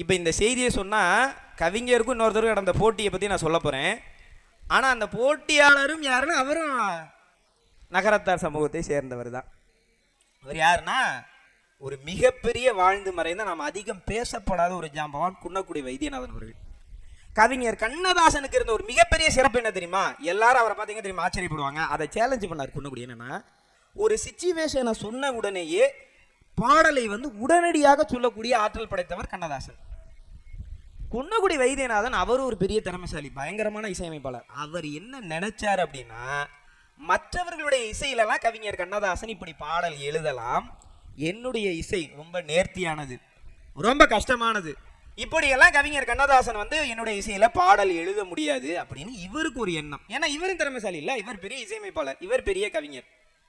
இப்போ இந்த செய்தியை சொன்னால் கவிஞருக்கும் இன்னொருத்தருக்கும் நடந்த போட்டியை பற்றி நான் சொல்ல போகிறேன் ஆனால் அந்த போட்டியாளரும் யாருன்னா அவரும் நகரத்தார் சமூகத்தை சேர்ந்தவர் தான். அவர் யாருன்னா ஒரு மிகப்பெரிய வாழ்ந்து மறைந்த நாம் அதிகம் பேசப்படாத ஒரு ஜாம்பவான் குன்னக்குடி வைத்தியநாதன் அவர்கள். கவிஞர் கண்ணதாசனுக்கு இருந்த ஒரு மிகப்பெரிய சிறப்பு என்ன தெரியுமா? எல்லாரும் அவரை பார்த்தீங்க தெரியுமா ஆச்சரியப்படுவாங்க. அதை சேலஞ்சு பண்ணார் குன்னக்குடி. என்னன்னா ஒரு சிச்சுவேஷனை சொன்ன உடனேயே பாடலை வந்து உடனடியாக சொல்லக்கூடிய ஆற்றல் படைத்தவர் கண்ணதாசன். குன்னகுடி வைத்தியநாதன் அவர் ஒரு பெரிய திறமைசாலி பயங்கரமான இசையமைப்பாளர். அவர் என்ன நினைச்சார் அப்படின்னா மற்றவர்களுடைய இசையிலலாம் கவிஞர் கண்ணதாசன் இப்படி பாடல் எழுதலாம். என்னுடைய இசை ரொம்ப நேர்த்தியானது ரொம்ப கஷ்டமானது. இப்படியெல்லாம் கவிஞர் கண்ணதாசன் வந்து என்னுடைய இசையில பாடல் எழுத முடியாது அப்படின்னு இவருக்கு ஒரு எண்ணம். ஏன்னா இவரும் திறமைசாலி இல்லை இவர் பெரிய இசையமைப்பாளர் இவர் பெரிய கவிஞர்.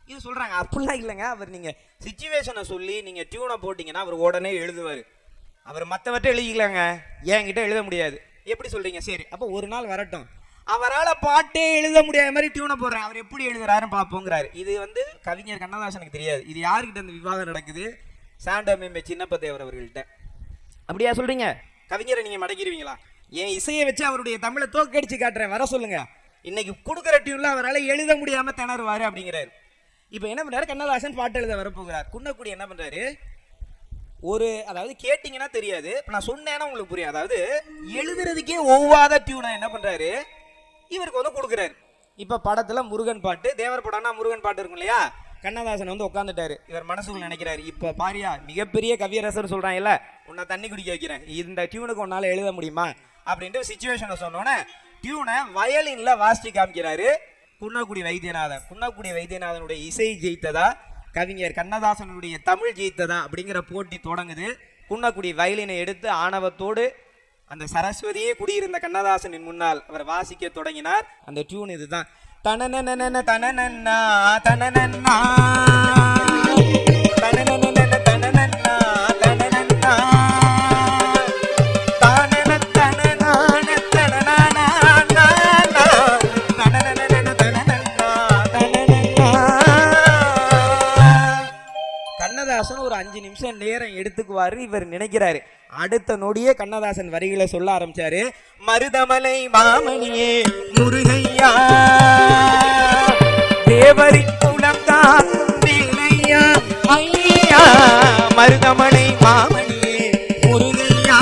இது சொல்றாங்க. அப்படிலாம் இல்லைங்க. அவர் நீங்க சுச்சுவேஷனை சொல்லி நீங்க டியூனை போட்டிங்கன்னா அவர் உடனே எழுதுவார். அவர் மற்றவற்றை எழுதிக்கலாங்க. என்கிட்ட எழுத முடியாது. எப்படி சொல்கிறீங்க சரி அப்போ ஒரு நாள் வரட்டும். அவரால் பாட்டே எழுத முடியாத மாதிரி டியூனை போடுறேன். அவர் எப்படி எழுதுறாருன்னு பார்ப்போங்கிறாரு. இது வந்து கவிஞர் கண்ணதாசனுக்கு தெரியாது. இது யாருக்கிட்ட இந்த விவாதம் நடக்குது? சாண்டோமேம்பே சின்னப்ப தேவர் அவர்கள்ட்ட. அப்படியா சொல்கிறீங்க கவிஞரை நீங்கள் மடக்கிடுவீங்களா? என் இசையை வச்சு அவருடைய தமிழை தோக்கடிச்சு காட்டுறேன். வர சொல்லுங்க. இன்னைக்கு கொடுக்குற டியூனில் அவரால் எழுத முடியாமல் திணறுவார் அப்படிங்கிறாரு. இப்போ என்ன பண்ணுறாரு கண்ணதாசன் பாட்டு எழுத வரப்போகிறார். குன்னக்குடி என்ன பண்ணுறாரு ஒரு அதாவது கேட்டிங்கன்னா தெரியாது இப்போ நான் சொன்னேன்னா உங்களுக்கு புரியும். அதாவது எழுதுறதுக்கே ஒவ்வாத டியூனை என்ன பண்ணுறாரு இவருக்கு வந்து கொடுக்குறாரு. இப்போ படத்தில் முருகன் பாட்டு தேவர் படம்னா முருகன் பாட்டு இருக்கும் இல்லையா? கண்ணதாசன் வந்து உட்காந்துட்டாரு இவர் மனசுக்குள்ள நினைக்கிறாரு இப்போ பாரியா மிகப்பெரிய கவியரசர் சொல்கிறாங்கல்ல உன்னை தண்ணி குடிக்க வைக்கிறேன். இந்த டியூனுக்கு உன்னால் எழுத முடியுமா? அப்படின்ட்டு சுச்சுவேஷனை சொன்னோன்னே டியூனை வயலின்ல வாசிச்சு காமிக்கிறாரு. குன்னக்குடி வைத்தியநாதன் குன்னக்குடி வைத்தியநாதனுடைய இசை ஜெயித்ததா? கவிஞர் கண்ணதாசனுடைய தமிழ் ஜீத்ததா அப்படிங்கிற போட்டி தொடங்குது. குன்னக்குடி வயலினை எடுத்து ஆணவத்தோடு அந்த சரஸ்வதியே குடியிருந்த கண்ணதாசனின் முன்னால் அவர் வாசிக்க தொடங்கினார். அந்த டியூன் இதுதான். தனனனனன தனனன்னா தனனன்னா. தனனனனன நேரம் எடுத்துக்குவாரு இவர் நினைக்கிறாரு. அடுத்த நொடியே கண்ணதாசன் வரிகளை சொல்ல ஆரம்பிச்சாரு. மருதமலை மாமணியே முருகையா தேவரி குலம் ஐயா மருதமலை மாமணியே முருகையா.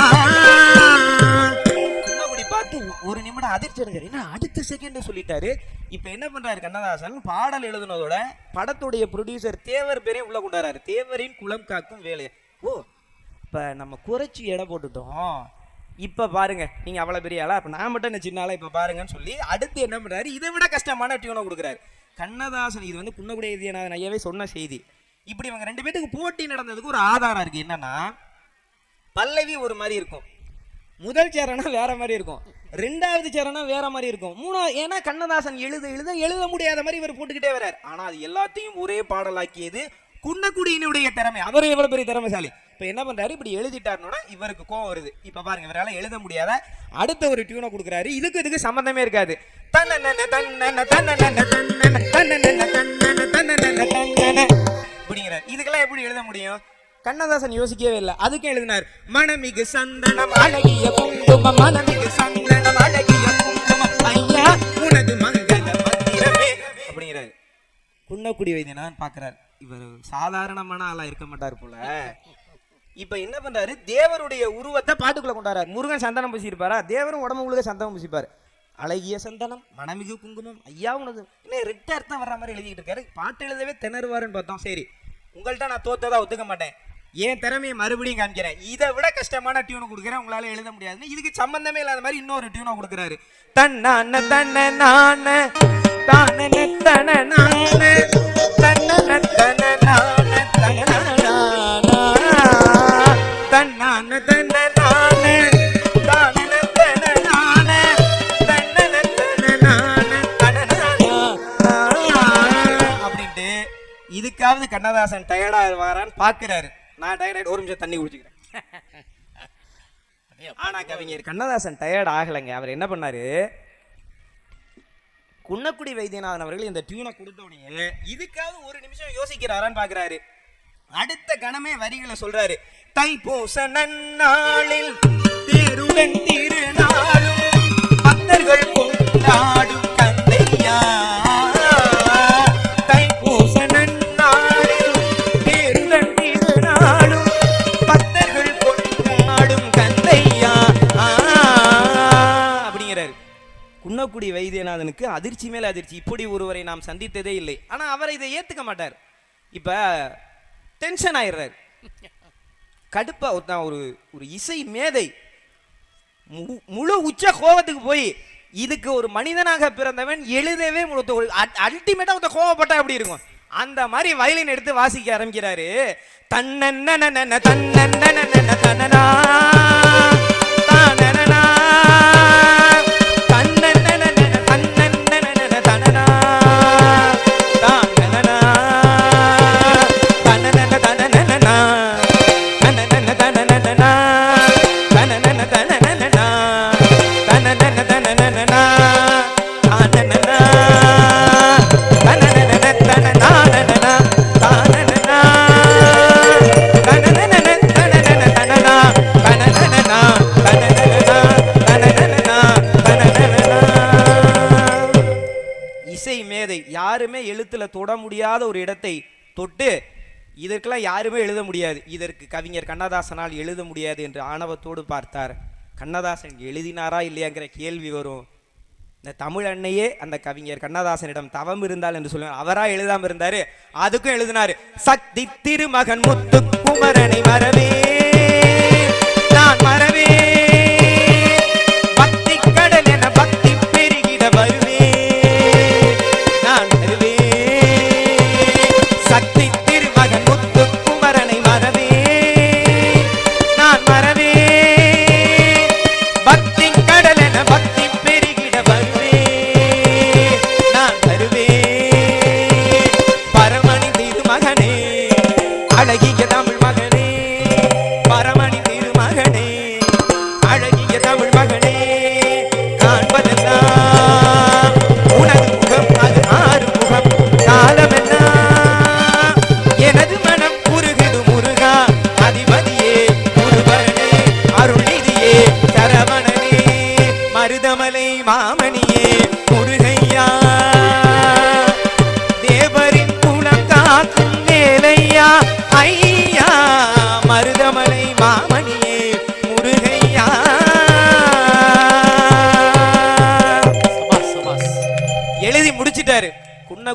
அப்படி பார்த்து ஒரு நிமிடம் அதிர்ச்சி அடைஞ்சாரு. ஏன்னா அடுத்த செகண்ட் சொல்லிட்டாரு. இப்போ என்ன பண்றாரு கண்ணதாசன்? பாடல் எழுதுனதோட படத்துடைய ப்ரொடியூசர் தேவர் பேரே உள்ள கொண்டாடுறாரு தேவரின் குலம் காக்கும் வேலை. ஓ இப்போ நம்ம குறைச்சி எடை போட்டுட்டோம். இப்போ பாருங்க நீங்கள் அவ்வளோ பெரிய ஆளா? இப்போ நான் மட்டும் என்ன சின்ன ஆளா? இப்போ பாருங்கன்னு சொல்லி அடுத்து என்ன பண்றாரு? இதை விட கஷ்டமான டியூனை கொடுக்குறாரு. கண்ணதாசன் இது வந்து குன்னக்குடி நான் ஐயாவே சொன்ன செய்தி. இப்படி இவங்க ரெண்டு பேத்துக்கு போட்டி நடந்ததுக்கு ஒரு ஆதாரம் இருக்குது என்னன்னா பல்லவி ஒரு மாதிரி இருக்கும். முதல் சேரனா வேற மாதிரி இருக்கும் ரெண்டாவது சேரனா வேற மாதிரி இருக்கும் மூணாவது ஏன்னா கண்ணதாசன் எழுத எழுத எழுத முடியாத மாதிரி இவர் போட்டுக்கிட்டே வர்றார் ஆனால் அது எல்லாத்தையும் ஒரே பாடலாக்கியது குன்னக்குடியினுடைய திறமை அவர் எவ்வளவு பெரிய திறமைசாலி இப்போ என்ன பண்றாரு இப்படி எழுதிட்டாருன்னா இவருக்கு கோவம் வருது இப்போ பாருங்க இவரால் எழுத முடியாத அடுத்த ஒரு டியூனை கொடுக்குறாரு இதுக்கு இதுக்கு சம்மந்தமே இருக்காது இப்படிங்கிறார் இதுக்கெல்லாம் எப்படி எழுத முடியும் கண்ணதாசன் யோசிக்கவே இல்லை. அதுக்கும் எழுதினார் மனமிகு சந்தனம் அழகிய குங்குமம் மனமிகு சந்தனம் அழகிய குங்குமம் ஐயா உனது மங்கள மந்திரமே அப்படிங்கிறாரு. குன்னக்குடி வைத்தியனான் பார்க்கறார் இவர் சாதாரணமான ஆளா இருக்க மாட்டார் போல. இப்ப என்ன பண்றாரு? தேவருடைய உருவத்தை பாட்டுக்குள்ள கொண்டாடுறாரு. முருகன் சந்தனம் பூசியிருப்பாரா? தேவரும் உடம்பு முழுக்க சந்தனம் பூசிப்பாரு. அழகிய சந்தனம் மனமிகு குங்குமம் ஐயா உனது என்ன ரெட்ட அர்த்தம் வர்ற மாதிரி எழுதிக்கிட்டு இருக்காரு. பாட்டு எழுதவே திணறுவாருன்னு பார்த்தோம். சரி உங்கள்கிட்ட நான் தோத்ததா ஒத்துக்க மாட்டேன். என் திறமையை மறுபடியும் காமிக்கிறேன். இதை விட கஷ்டமான டியூனை கொடுக்குறேன். உங்களால் எழுத முடியாதுன்னு இதுக்கு சம்பந்தமே இல்லாத மாதிரி இன்னொரு டியூனை கொடுக்குறாரு. தன்னான தன்ன நான தான தன நான தன்ன தன நான தன்னான தன்ன நான நான அப்படின்ட்டு இதுக்காவது கண்ணதாசன் டயர்டாக வாரான்னு பார்க்குறாரு. நான் டயர்ட் ஒரு நிமிஷம் தண்ணி குடிச்சுக்கிறேன். ஆனா கவிஞர். கண்ணதாசன் டயர்ட் ஆகலைங்க. அவர் என்ன பண்ணாரு? குன்னக்குடி வைத்தியநாதன் அவர்கள் இந்த டியூனை கொடுத்த உடனே இதுக்காவது ஒரு நிமிஷம் யோசிக்கிறாரான்னு பாக்குறாரு. அடுத்த கணமே வரிகளை சொல்றாரு. தைப்பூச நன்னாளில் தேருடன் திருநாளும் பக்தர்கள் கொண்டாடும். அவருக்கு அதிர்ச்சி மேல அதிர்ச்சி. இப்படி ஒருவரை நாம் சந்தித்ததே இல்லை. ஆனா அவர் இதை ஏத்துக்க மாட்டார். இப்போ டென்ஷன் ஆயிடுறாரு. கடுப்பாக ஒருத்தன் ஒரு ஒரு இசை மேதை. முழு உச்ச கோபத்துக்கு போய் இதுக்கு ஒரு மனிதனாக பிறந்தவன் எழுதவே அல்டிமேட்டா ஒருத்த கோவப்பட்டா எப்படி இருக்கும்? அந்த மாதிரி வயலின் எடுத்து வாசிக்க ஆரம்பிக்கிறாரு. தன்னன்ன தன்னன்ன தனனா. தொட முடியாத ஒரு இடத்தை தொட்டு இதற்கெல்லாம் யாருமே எழுத முடியாது. இதற்கு கவிஞர் கண்ணதாசனால் எழுத முடியாது என்று ஆணவத்தோடு பார்த்தார். கண்ணதாசன் எழுதினாரா இல்லையாங்கிற கேள்வி வரும். இந்த தமிழ் அன்னையே அந்த கவிஞர் கண்ணதாசனிடம் தவம் இருந்தால் என்று சொல்லுவார் அவரா எழுதாம இருந்தாரு? அதுக்கும் எழுதினாரு. சக்தி திருமகன் முத்து குமரனை மரவே பக்தி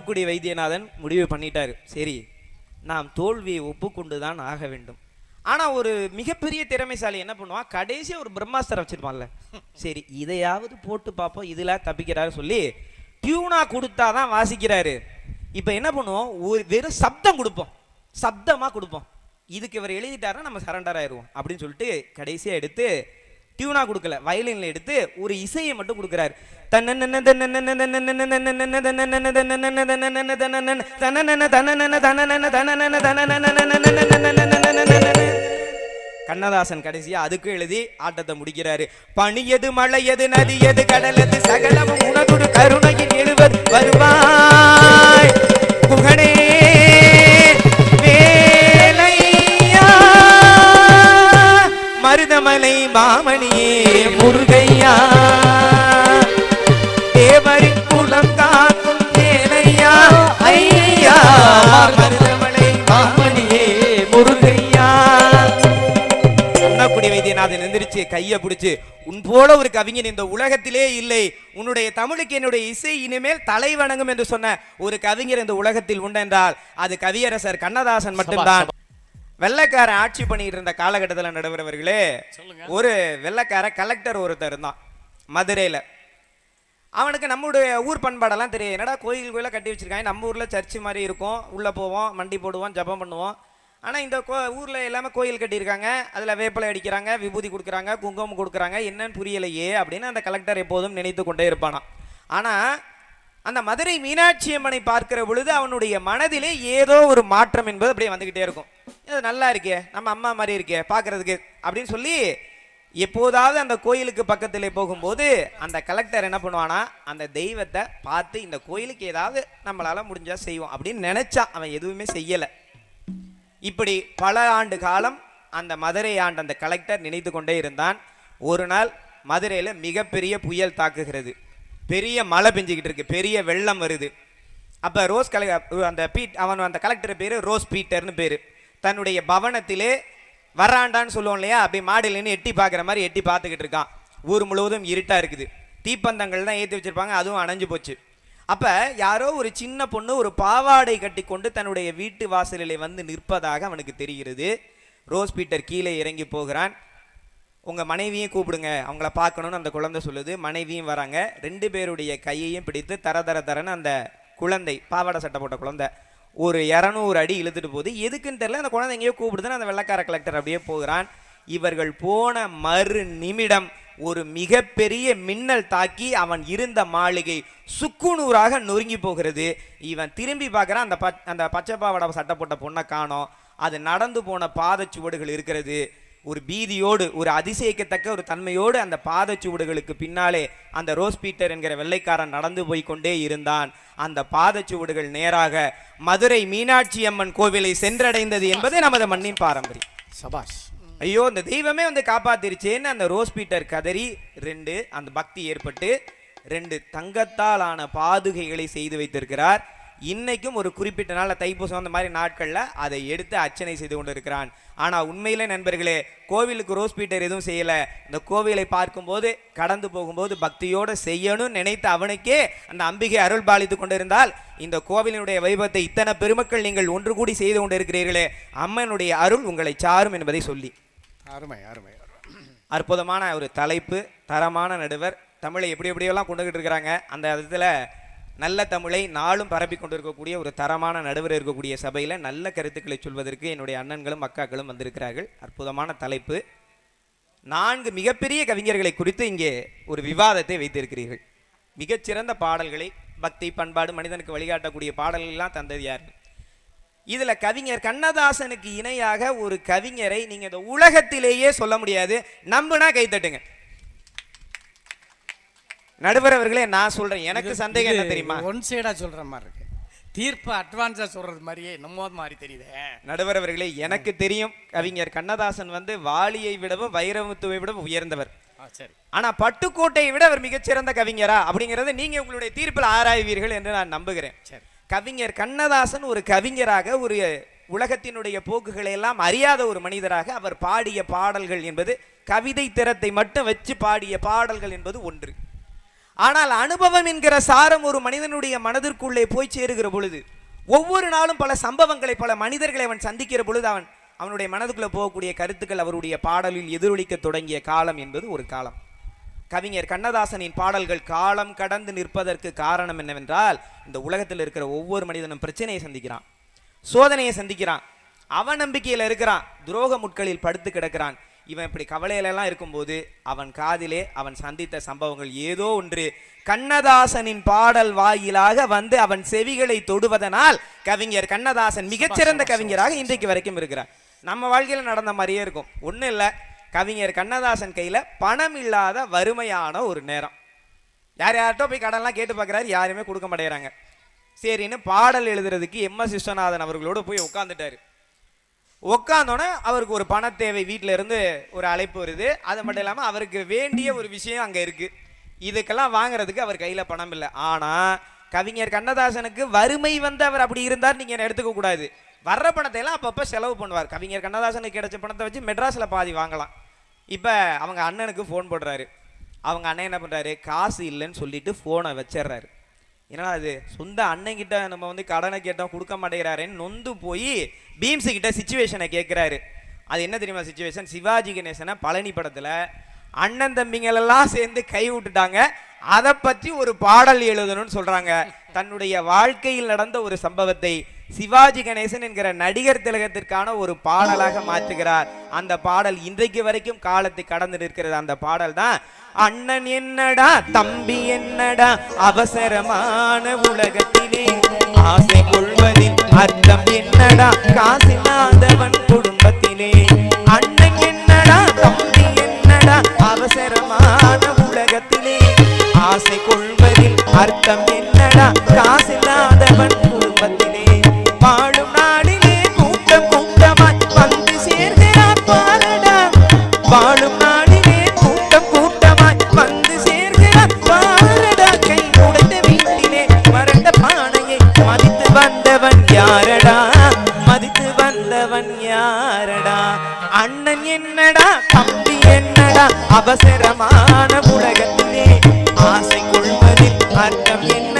குன்னக்குடி வைத்தியநாதன் முடிவு பண்ணிட்டாரு. சரி நாம் தோல்வியை ஒப்புக்கொண்டு தான் ஆக வேண்டும். ஆனால் ஒரு மிகப்பெரிய திறமைசாலி என்ன பண்ணுவான் கடைசியாக ஒரு பிரம்மாஸ்திரம் வச்சிருப்பான்ல. சரி இதையாவது போட்டு பார்ப்போம் இதில் தப்பிக்கிறாரு சொல்லி டியூனா கொடுத்தாதான் வாசிக்கிறாரு. இப்போ என்ன பண்ணுவோம்? ஒரு வெறும் சப்தம் கொடுப்போம். சப்தமா கொடுப்போம். இதுக்கு இவர் எழுதிட்டாருன்னா நம்ம சரண்டர் ஆயிடுவோம் அப்படின்னு சொல்லிட்டு கடைசியாக எடுத்து டியூனா கொடுக்கல. வயலின்ல எடுத்து ஒரு இசையை மட்டும் கொடுக்குறாரு. கண்ணதாசன் கடைசியா அதுக்கு எழுதி ஆட்டத்தை முடிக்கிறாரு. பனியது மழையது நதியது கடலது சகலமும் உனதுடு கருணையில் எழுவது. வருவாய். அமிர்தமலை மாமணியே முருகையா. தேவரின் குளம் காக்கும் ஏனையா ஐயா அமிர்தமலை மாமணியே முருகையா. குன்னக்குடி வைத்தியநாதன் எந்திரிச்சு கையை பிடிச்சு உன் போல ஒரு கவிஞன் இந்த உலகத்திலே இல்லை. உன்னுடைய தமிழுக்கு என்னுடைய இசை இனிமேல் தலை வணங்கும் என்று சொன்ன ஒரு கவிஞர் இந்த உலகத்தில் உண்டென்றால் அது கவியரசர் கண்ணதாசன் மட்டும்தான். வெள்ளைக்காரன் ஆட்சி பண்ணிட்டு இருந்த காலகட்டத்தில் நடுவரவர்களே சொல்லுங்க. ஒரு வெள்ளைக்கார கலெக்டர் ஒருத்தர் இருந்தான் மதுரையில். அவனுக்கு நம்முடைய ஊர் பண்பாடெல்லாம் தெரியும். என்னடா கோயில் கோயிலாக கட்டி வச்சிருக்காங்க? நம்ம ஊரில் சர்ச்சு மாதிரி இருக்கும். உள்ளே போவோம் மண்டி போடுவோம் ஜெபம் பண்ணுவோம். ஆனால் இந்த கோ ஊரில் எல்லாமே கோயில் கட்டியிருக்காங்க. அதில் வேப்பிலை அடிக்கிறாங்க விபூதி கொடுக்குறாங்க குங்குமம் கொடுக்குறாங்க. என்னன்னு புரியலையே அப்படின்னு அந்த கலெக்டர் எப்போதும் நினைத்து கொண்டே இருப்பானாம். ஆனால் அந்த மதுரை மீனாட்சி அம்மனை பார்க்கிற பொழுது அவனுடைய மனதிலே ஏதோ ஒரு மாற்றம் என்பது அப்படியே வந்துக்கிட்டே இருக்கும். இது நல்லா இருக்கே நம்ம அம்மா மாதிரி இருக்கே பார்க்கறதுக்கு அப்படின்னு சொல்லி எப்போதாவது அந்த கோயிலுக்கு பக்கத்தில் போகும்போது அந்த கலெக்டர் என்ன பண்ணுவானா அந்த தெய்வத்தை பார்த்து இந்த கோயிலுக்கு ஏதாவது நம்மளால் முடிஞ்சால் செய்வோம் அப்படின்னு நினச்சா அவன் எதுவுமே செய்யலை. இப்படி பல ஆண்டு காலம் அந்த மதுரை ஆண்ட அந்த கலெக்டர் நினைத்து கொண்டே இருந்தான். ஒரு நாள் மதுரையில் மிகப்பெரிய புயல் தாக்குகிறது. பெரிய மழை பெஞ்சிக்கிட்டு இருக்கு பெரிய வெள்ளம் வருது. அப்போ ரோஸ் கலெக்டர் அந்த பீட் அவன் அந்த கலெக்டர் பேர் ரோஸ் பீட்டர்னு பேர். தன்னுடைய பவனத்திலே வராண்டான்னு சொல்லுவோம் இல்லையா? அப்படி மாடியிலேன்னு எட்டி பார்க்குற மாதிரி எட்டி பார்த்துக்கிட்டு இருக்கான். ஊர் முழுவதும் இருட்டாக இருக்குது. தீப்பந்தங்கள் தான் ஏற்றி வச்சிருப்பாங்க அதுவும் அணைஞ்சு போச்சு. அப்போ யாரோ ஒரு சின்ன பொண்ணு ஒரு பாவாடை கட்டி கொண்டு தன்னுடைய வீட்டு வாசலிலே வந்து நிற்பதாக அவனுக்கு தெரிகிறது. ரோஸ் பீட்டர் கீழே இறங்கி போகிறான். உங்கள் மனைவியும் கூப்பிடுங்க அவங்கள பார்க்கணும்னு அந்த குழந்தை சொல்லுது. மனைவியும் வராங்க. ரெண்டு பேருடைய கையையும் பிடித்து தர தர தரன்னு அந்த குழந்தை பாவாடை சட்டை போட்ட குழந்தை ஒரு இரநூறு அடி இழுத்துட்டு போகுது. எதுக்குன்னு தெரியல. அந்த குழந்தை எங்கேயோ கூப்பிடுதுன்னு அந்த வெள்ளக்கார கலெக்டர் அப்படியே போகிறான். இவர்கள் போன மறு நிமிடம் ஒரு மிகப்பெரிய மின்னல் தாக்கி அவன் இருந்த மாளிகை சுக்குநூறாக நொறுங்கி போகிறது. இவன் திரும்பி பார்க்குறான். அந்த பச் அந்த பச்சை பாவாடை சட்டை போட்ட பொண்ணை காணோம். அது நடந்து போன பாதச்சுவடுகள் இருக்கிறது. ஒரு பீதியோடு ஒரு அதிசயிக்கத்தக்க ஒரு தன்மையோடு அந்த பாதச்சுவடுகளுக்கு பின்னாலே அந்த ரோஸ் பீட்டர் என்கிற வெள்ளைக்காரன் நடந்து போய் கொண்டே இருந்தான். அந்த பாதச்சுவடுகள் நேராக மதுரை மீனாட்சி அம்மன் கோவிலை சென்றடைந்தது என்பது நமது மண்ணின் பாரம்பரியம். சபாஷ். ஐயோ இந்த தெய்வமே வந்து காப்பாத்திருச்சேன்னு அந்த ரோஸ் பீட்டர் கதறி ரெண்டு அந்த பக்தி ஏற்பட்டு ரெண்டு தங்கத்தால் ஆன பாதுகைகளை செய்து வைத்திருக்கிறார். இன்னைக்கும் ஒரு குறிப்பிட்ட நாள் தைப்பூசம் அந்த மாதிரி நாட்களில் அதை எடுத்து அர்ச்சனை செய்து கொண்டு இருக்கிறான் ஆனால் உண்மையிலே நண்பர்களே கோவிலுக்கு ரோஸ் பீட்டர் எதுவும் செய்யலை. இந்த கோவிலை பார்க்கும்போது கடந்து போகும்போது பக்தியோடு செய்யணும்னு நினைத்த அவனுக்கே அந்த அம்பிகை அருள் பாலித்து கொண்டிருந்தால் இந்த கோவிலினுடைய வைபவத்தை இத்தனை பெருமக்கள் நீங்கள் ஒன்று கூடி செய்து கொண்டிருக்கிறீர்களே அம்மனுடைய அருள் உங்களை சாரும் என்பதை சொல்லி. அருமை அருமை. அற்புதமான ஒரு தலைப்பு தரமான நடுவர் தமிழை எப்படி எப்படியெல்லாம் கொண்டுகிட்டு இருக்கிறாங்க அந்த விதத்தில் நல்ல தமிழை நாளும் பரப்பி கொண்டிருக்கக்கூடிய ஒரு தரமான நடுவர் இருக்கக்கூடிய சபையில் நல்ல கருத்துக்களை சொல்வதற்கு என்னுடைய அண்ணன்களும் அக்காக்களும் வந்திருக்கிறார்கள். அற்புதமான தலைப்பு. நான்கு மிகப்பெரிய கவிஞர்களை குறித்து இங்கே ஒரு விவாதத்தை வைத்திருக்கிறீர்கள். மிகச்சிறந்த பாடல்களை பக்தி பண்பாடு மனிதனுக்கு வழிகாட்டக்கூடிய பாடல்கள்லாம் தந்தது யார்? இதில் கவிஞர் கண்ணதாசனுக்கு இணையாக ஒரு கவிஞரை நீங்கள் இந்த உலகத்திலேயே சொல்ல முடியாது. நம்புனா கைத்தட்டுங்க நடுவர் அவர்களே நான் சொல்றேன். எனக்கு சந்தேகம் என்ன தெரியுமா? ஒன் சைடா சொல்ற மாதிரி இருக்கு. தீர்ப்பு அட்வான்ஸா சொல்றது மாதிரியே நம்ம மாதிரி தெரியுதே. நடுவர் அவர்களே எனக்கு தெரியும் கவிஞர் கண்ணதாசன் வந்து வாலியை விடவும் வைரமுத்துவை விடவும் உயர்ந்தவர். சரி. ஆனா பட்டுக்கோட்டையை விட அவர் மிகச்சிறந்த கவிஞரா? அப்படிங்கறத நீங்க உங்களுடைய தீர்ப்பில் ஆராய்வீர்கள் என்று நான் நம்புகிறேன். சரி. கவிஞர் கண்ணதாசன் ஒரு கவிஞராக ஒரு உலகத்தினுடைய போக்குகளை எல்லாம் அறியாத ஒரு மனிதராக அவர் பாடிய பாடல்கள் என்பது கவிதை திறத்தை மட்டும் வச்சு பாடிய பாடல்கள் என்பது ஒன்று. ஆனால் அனுபவம் என்கிற சாரம் ஒரு மனிதனுடைய மனதிற்குள்ளே போய் சேருகிற பொழுது ஒவ்வொரு நாளும் பல சம்பவங்களை பல மனிதர்களை அவன் சந்திக்கிற பொழுது அவன் அவனுடைய மனதுக்குள்ளே போகக்கூடிய கருத்துக்கள் அவருடைய பாடலில் எதிரொலிக்க தொடங்கிய காலம் என்பது ஒரு காலம். கவிஞர் கண்ணதாசனின் பாடல்கள் காலம் கடந்து நிற்பதற்கு காரணம் என்னவென்றால் இந்த உலகத்தில் இருக்கிற ஒவ்வொரு மனிதனும் பிரச்சனையை சந்திக்கிறான் சோதனையை சந்திக்கிறான் அவநம்பிக்கையில் இருக்கிறான் துரோக முட்களில் படுத்து கிடக்கிறான். இவன் இப்படி கவலையிலெல்லாம் இருக்கும்போது அவன் காதிலே அவன் சந்தித்த சம்பவங்கள் ஏதோ ஒன்று. கண்ணதாசனின் பாடல் வாயிலாக வந்து அவன் செவிகளை தொடுவதனால் கவிஞர் கண்ணதாசன் மிகச்சிறந்த கவிஞராக இன்றைக்கு வரைக்கும் இருக்கிறார். நம்ம வாழ்க்கையில் நடந்த மாதிரியே இருக்கும். ஒன்றும் இல்லை. கவிஞர் கண்ணதாசன் கையில் பணம் இல்லாத வறுமையான ஒரு நேரம். யார் யார்கிட்ட போய் கடன்லாம் கேட்டு பார்க்குறாரு யாருமே கொடுக்க மாட்டேங்கிறாங்க. சரின்னு பாடல் எழுதுறதுக்கு எம் எஸ் விஸ்வநாதன் அவர்களோடு போய் உட்காந்துட்டாரு உட்காந்தோன்னே அவருக்கு ஒரு பண தேவை வீட்டில் இருந்து ஒரு அழைப்பு வருது. அது மட்டும் இல்லாமல் அவருக்கு வேண்டிய ஒரு விஷயம் அங்கே இருக்குது இதுக்கெல்லாம் வாங்குறதுக்கு அவர் கையில் பணம் இல்லை. ஆனால் கவிஞர் கண்ணதாசனுக்கு வறுமை வந்து அவர் அப்படி இருந்தார் நீங்கள் எடுத்துக்க கூடாது. வர்ற பணத்தை எல்லாம் அப்பப்போ செலவு பண்ணுவார். கவிஞர் கண்ணதாசனுக்கு கிடைச்ச பணத்தை வச்சு மெட்ராஸில் பாதி வாங்கலாம். இப்போ அவங்க அண்ணனுக்கு ஃபோன் போடுறாரு. அவங்க அண்ணன் என்ன பண்ணுறாரு காசு இல்லைன்னு சொல்லிட்டு ஃபோனை வச்சிடுறாரு. ஏன்னா அது சொந்த அண்ணங்கிட்ட நம்ம வந்து கடனை கேட்டோம் கொடுக்க மாட்டேங்கிறாரேன்னு நொந்து போய் பீம்ஸு கிட்ட சுச்சுவேஷனை கேட்குறாரு அது என்ன தெரியுமா சுச்சுவேஷன் சிவாஜி கணேசனை பழனி படத்தில் அண்ணன் தம்பிங்களெல்லாம் சேர்ந்து கை விட்டுட்டாங்க. அதை பற்றி ஒரு பாடல் எழுதணும்னு சொல்கிறாங்க தன்னுடைய வாழ்க்கையில் நடந்த ஒரு சம்பவத்தை சிவாஜி கணேசன் என்கிற நடிகர் திலகத்திற்கான ஒரு பாடலாக மாற்றுகிறார். அந்த பாடல் இன்றைக்கு வரைக்கும் காலத்தை கடந்து நிற்கிறது. அந்த பாடல் தான் அண்ணன் என்னடா தம்பி என்னடா அவசரமான உலகத்திலே ஆசை கொள்வதில் அர்த்தம் என்னடா? காசில்லாதவன் குடும்பத்திலே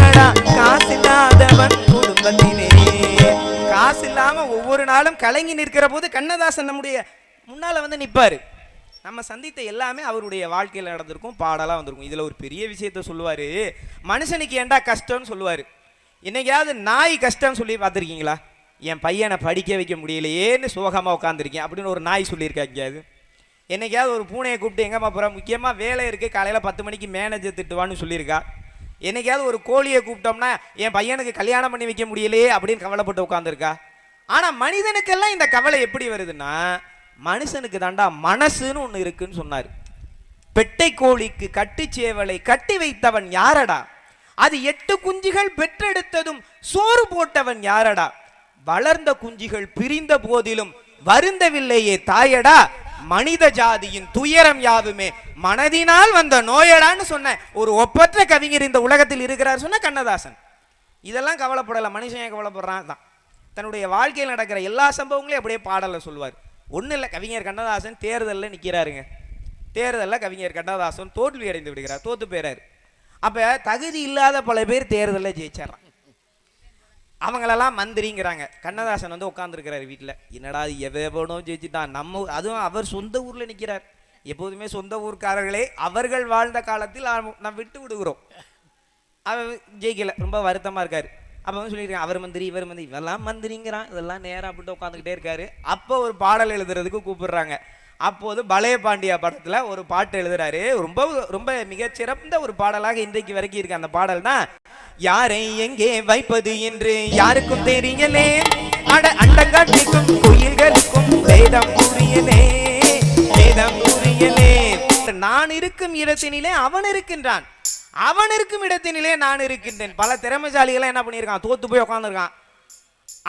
என்னடா காசில்லாதவன் குடும்பத்தினே காசு இல்லாம ஒவ்வொரு நாளும் கலங்கி நிற்கிற போது கண்ணதாசன் நம்முடைய முன்னால வந்து நிற்பாரு நம்ம சந்தித்த எல்லாமே அவருடைய வாழ்க்கையில் நடந்திருக்கும் பாடலாக வந்திருக்கும். இதில் ஒரு பெரிய விஷயத்த சொல்லுவார். மனுஷனுக்கு ஏண்டா கஷ்டம்னு சொல்லுவார். என்னைக்காவது நாய் கஷ்டம்னு சொல்லி பார்த்துருக்கீங்களா? என் பையனை படிக்க வைக்க முடியலையேன்னு சோகமாக உட்காந்துருக்கேன் அப்படின்னு ஒரு நாய் சொல்லியிருக்கா எங்கேயாவது? என்னைக்காவது ஒரு பூனையை கூப்பிட்டு எங்கேம்மா போகிறான் முக்கியமாக வேலை இருக்குது காலையில் பத்து மணிக்கு மேனேஜர் திட்டுவான்னு சொல்லியிருக்கா. என்னைக்காவது ஒரு கோழியை கூப்பிட்டோம்னா என் பையனுக்கு கல்யாணம் பண்ணி வைக்க முடியலையே அப்படின்னு கவலைப்பட்டு உட்காந்துருக்கா ஆனால் மனிதனுக்கெல்லாம் இந்த கவலை எப்படி வருதுன்னா மனுஷனுக்கு தாண்டா மனசுன்னு ஒன்று இருக்குன்னு சொன்னார். பெட்டை கோழிக்கு கட்டுச்சேவலை கட்டி வைத்தவன் யாரடா? அது எட்டு குஞ்சுகள் பெற்றெடுத்ததும் சோறு போட்டவன் யாரடா? வளர்ந்த குஞ்சுகள் பிரிந்த போதிலும் வருந்தவில்லையே தாயடா. மனித ஜாதியின் துயரம் யாவுமே மனதினால் வந்த நோயடான்னு சொன்ன ஒரு ஒப்பற்ற கவிஞர் இந்த உலகத்தில் இருக்கிறார் சொன்ன கண்ணதாசன். இதெல்லாம் கவலைப்படலை மனுஷன் ஏன் கவலைப்படுறான்? தான் தன்னுடைய வாழ்க்கையில் நடக்கிற எல்லா சம்பவங்களையும் அப்படியே பாடலில் சொல்லுவார். ஒன்றும் இல்லை கவிஞர் கண்ணதாசன் தேர்தலில் நிற்கிறாருங்க தேர்தலில் கவிஞர் கண்ணதாசன் தோல்வி அடைந்து விடுகிறார் தோத்து போயிறார். அப்போ தகுதி இல்லாத பல பேர் தேர்தலில் ஜெயிச்சிட்றான் அவங்களெல்லாம் மந்திரிங்கிறாங்க. கண்ணதாசன் வந்து உட்காந்துருக்கிறாரு வீட்டில் என்னடா இது எவனோ ஜெயிச்சுட்டான் நம்ம அதுவும் அவர் சொந்த ஊரில் நிற்கிறார் எப்போதுமே சொந்த ஊர்க்காரர்களே அவர்கள் வாழ்ந்த காலத்தில் நாம் விட்டு விடுகிறோம். அவர் ஜெயிக்கலை. ரொம்ப வருத்தமாக இருக்கார். அப்போ வந்து சொல்லியிருக்கேன் அவர் மந்திரி இவர் மந்திரி இவெல்லாம் மந்திரிங்கிறான். இதெல்லாம் நேராக அப்படின்ட்டு உட்காந்துக்கிட்டே இருக்காரு. அப்போ ஒரு பாடல் எழுதுறதுக்கு கூப்பிடுறாங்க. அப்போது பழைய பாண்டியா படத்தில் ஒரு பாட்டு எழுதுறாரு. ரொம்ப ரொம்ப மிகச்சிறந்த ஒரு பாடலாக இன்றைக்கு வரைக்கும் இருக்கு அந்த பாடல் தான் யாரை எங்கே வைப்பது என்று யாருக்கும் தெரியலே. அட அண்டங்காட்டிக்கும் குயில்களுக்கும் வேதம் புரியலே. வேதம் புரியலே. நான் இருக்கும் இடத்தினிலே அவன் இருக்கின்றான். அவன் இருக்கும் இடத்தினிலே நான் இருக்கின்றேன். பல திறமைசாலிகளாம் என்ன பண்ணியிருக்கான்? தோத்து போய் உட்காந்துருக்கான்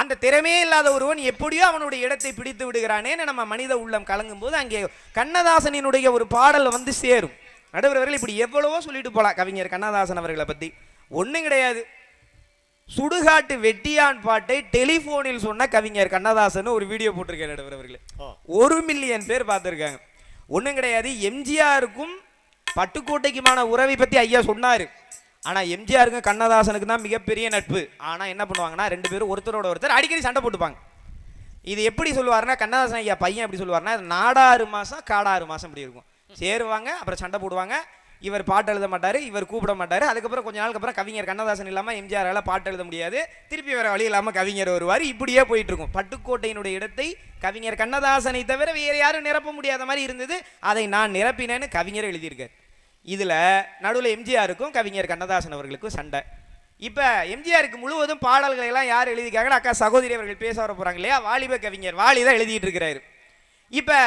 அந்த திறமையே இல்லாத ஒருவன் எப்படியோ அவனுடைய இடத்தை பிடித்து விடுகிறானேன்னு நம்ம மனித உள்ளம் கலங்கும் போது அங்கே கண்ணதாசனினுடைய ஒரு பாடல் வந்து சேரும். நடுவர் அவர்கள் இப்படி எவ்வளவோ சொல்லிட்டு போலாம் கவிஞர் கண்ணதாசன் அவர்களை பத்தி. ஒண்ணும் கிடையாது. சுடுகாட்டு வெட்டியான் பாட்டை டெலிஃபோனில் சொன்ன கவிஞர் கண்ணதாசன் ஒரு வீடியோ போட்டிருக்கேன் நடுவர் அவர்களே. ஒரு மில்லியன் பேர் பார்த்துருக்காங்க. ஒன்றும் கிடையாது. எம்ஜிஆருக்கும் பட்டுக்கோட்டைக்குமான உறவை பற்றி ஐயா சொன்னார். ஆனால் எம்ஜிஆருக்கும் கண்ணதாசனுக்கு தான் மிகப்பெரிய நட்பு. ஆனால் என்ன பண்ணுவாங்கன்னா ரெண்டு பேரும் ஒருத்தரோட ஒருத்தர் அடிக்கடி சண்டை போட்டுப்பாங்க. இது எப்படி சொல்லுவாருன்னா கண்ணதாசன் ஐயா பையன் எப்படி சொல்லுவாருன்னா நாடாறு மாதம் காடாறு மாதம் இப்படி இருக்கும். சேருவாங்க அப்புறம் சண்டை போடுவாங்க. இவர் பாட்டு எழுத மாட்டார் இவர் கூப்பிட மாட்டார். அதுக்கப்புறம் கொஞ்ச நாளுக்கு அப்புறம் கவிஞர் கண்ணதாசன் இல்லாமல் எம்ஜிஆரால் பாட்டு எழுத முடியாது. திருப்பி வேறு வழி இல்லாமல் கவிஞர் வருவார். இப்படியே போயிட்டுருக்கும் பட்டுக்கோட்டையினுடைய இடத்தை கவிஞர் கண்ணதாசனை தவிர வேறு யாரும் நிரப்ப முடியாத மாதிரி இருந்தது. அதை நான் நிரப்பினேன்னு கவிஞர் எழுதியிருக்கார். இதில் நடுவில் எம்ஜிஆருக்கும் கவிஞர் கண்ணதாசன் அவர்களுக்கும் சண்டை. இப்போ எம்ஜிஆருக்கு முழுவதும் பாடல்களை எல்லாம் யார் எழுதியிருக்காங்கன்னா அக்கா சகோதரி அவர்கள் பேச வர போகிறாங்க இல்லையா? வாலிப கவிஞர் வாலி தான் எழுதிட்டு இருக்கிறாரு. இப்போ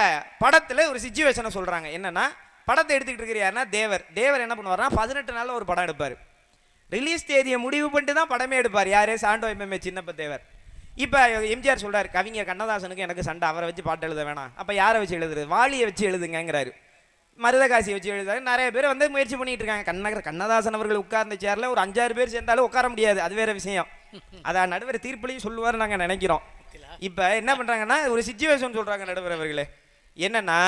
படத்தில் ஒரு சுச்சுவேஷனை சொல்கிறாங்க என்னென்னா படத்தை எடுத்துக்கிட்டு இருக்கிற யாருன்னா தேவர். தேவர் என்ன பண்ணுவார்னா பதினெட்டு நாளில் ஒரு படம் எடுப்பார். ரிலீஸ் தேதியை முடிவு பண்ணிட்டு தான் படமே எடுப்பார். யார்? Sandow M M A Chinnappa Devar. இப்போ எம்ஜிஆர் சொல்கிறார் கவிஞர் கண்ணதாசனுக்கு எனக்கு சண்டை. அவரை வச்சு பாட்டு எழுத வேணாம். அப்போ யாரை வச்சு எழுதுறது? வாலியை வச்சு எழுதுங்கிறாரு மருதகாசி வச்சு எழுதாரு நிறைய பேர் வந்து முயற்சி பண்ணிட்டு இருக்காங்க. கண்ணகர் கண்ணதாசன் அவர்கள் உட்கார்ந்த சேரில் ஒரு அஞ்சாறு பேர் சேர்ந்தாலும் உட்கார முடியாது. அது வேற விஷயம். அதான் நடுவர் தீர்ப்புலையும் சொல்லுவார் நாங்கள் நினைக்கிறோம். இப்போ என்ன பண்ணுறாங்கன்னா ஒரு சுச்சுவேஷன் சொல்கிறாங்க நடுவர் அவர்களே. என்னன்னா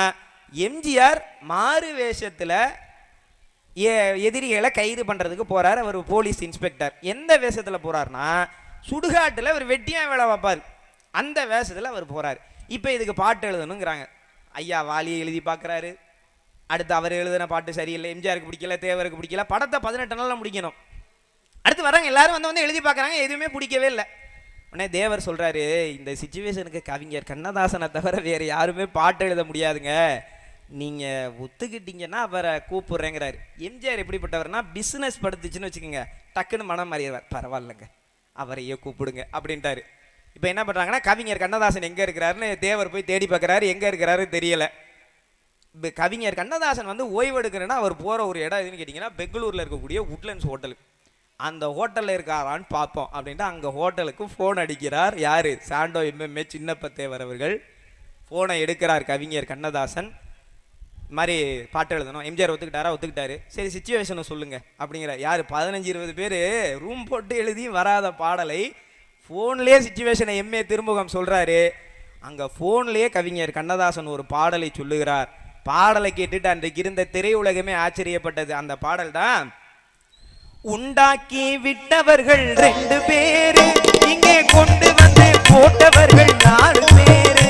எம்ஜிஆர் மாறு வேஷத்தில் ஏ எதிரிகளை கைது பண்ணுறதுக்கு போகிறார் அவர் போலீஸ் இன்ஸ்பெக்டர். எந்த வேஷத்தில் போகிறார்னா சுடுகாட்டில் அவர் வெட்டியாக வேலை பார்ப்பார். அந்த வேஷத்தில் அவர் போகிறார் இப்போ இதுக்கு பாட்டு எழுதணுங்கிறாங்க. ஐயா வாலியை எழுதி பார்க்குறாரு. அடுத்து அவர் எழுதின பாட்டு சரியில்லை எம்ஜிஆருக்கு பிடிக்கல தேவருக்கு பிடிக்கல படத்தை பதினெட்டு நாளில் முடிக்கணும். அடுத்து வராங்க எல்லாரும் வந்து வந்து எழுதி பார்க்குறாங்க எதுவுமே பிடிக்கவே இல்லை. உடனே தேவர் சொல்கிறாரு இந்த சுச்சுவேஷனுக்கு கவிஞர் கண்ணதாசனை தவிர வேறு யாருமே பாட்டு எழுத முடியாதுங்க. நீங்கள் ஒத்துக்கிட்டீங்கன்னா அவரை கூப்பிட்றேங்கிறாரு. எம்ஜிஆர் எப்படிப்பட்டவர்னா பிஸ்னஸ் படுத்துச்சுன்னு வச்சுக்கோங்க டக்குன்னு மனம் மாறிடுவார். பரவாயில்லைங்க அவரையே கூப்பிடுங்க அப்படின்ட்டாரு. இப்போ என்ன பண்ணுறாங்கன்னா கவிஞர் கண்ணதாசன் எங்கே இருக்கிறாருன்னு தேவர் போய் தேடி பார்க்குறாரு எங்கே இருக்கிறாரு தெரியலை. கவிஞர் கண்ணதாசன் வந்து ஓய்வெடுக்கிறேன்னா அவர் போகிற ஒரு இடம் எதுன்னு கேட்டிங்கன்னா பெங்களூரில் இருக்கக்கூடிய உட்லண்ட்ஸ் ஹோட்டல் அந்த ஹோட்டலில் இருக்காரான்னு பார்ப்போம் அப்படின்ட்டு அங்கே ஹோட்டலுக்கு ஃபோன் அடிக்கிறார். யார்? சாண்டோ எம்எம்ஏ சின்னப்ப தேவர் அவர்கள் ஃபோனை எடுக்கிறார் கவிஞர் கண்ணதாசன். இது மாதிரி பாட்டு எழுதணும். எம்ஜிஆர் ஒத்துக்கிட்டாரா? ஒத்துக்கிட்டாரு. சரி சுச்சுவேஷனை சொல்லுங்கள் அப்படிங்கிற யார்? பதினஞ்சு இருபது பேர் ரூம் போட்டு எழுதி வராத பாடலை ஃபோன்லேயே சுச்சுவேஷனை எம்ஏ திருமுகம் சொல்கிறாரு அங்கே ஃபோன்லேயே கவிஞர் கண்ணதாசன் ஒரு பாடலை சொல்லுகிறார். பாடலை கேட்டுட்டு அன்றைக்கு இருந்த திரையுலகமே ஆச்சரியப்பட்டது. அந்த பாடல் தான் உண்டாக்கி விட்டவர்கள் ரெண்டு பேரு இங்கே கொண்டு வந்து போட்டவர்கள் நாலு பேரு.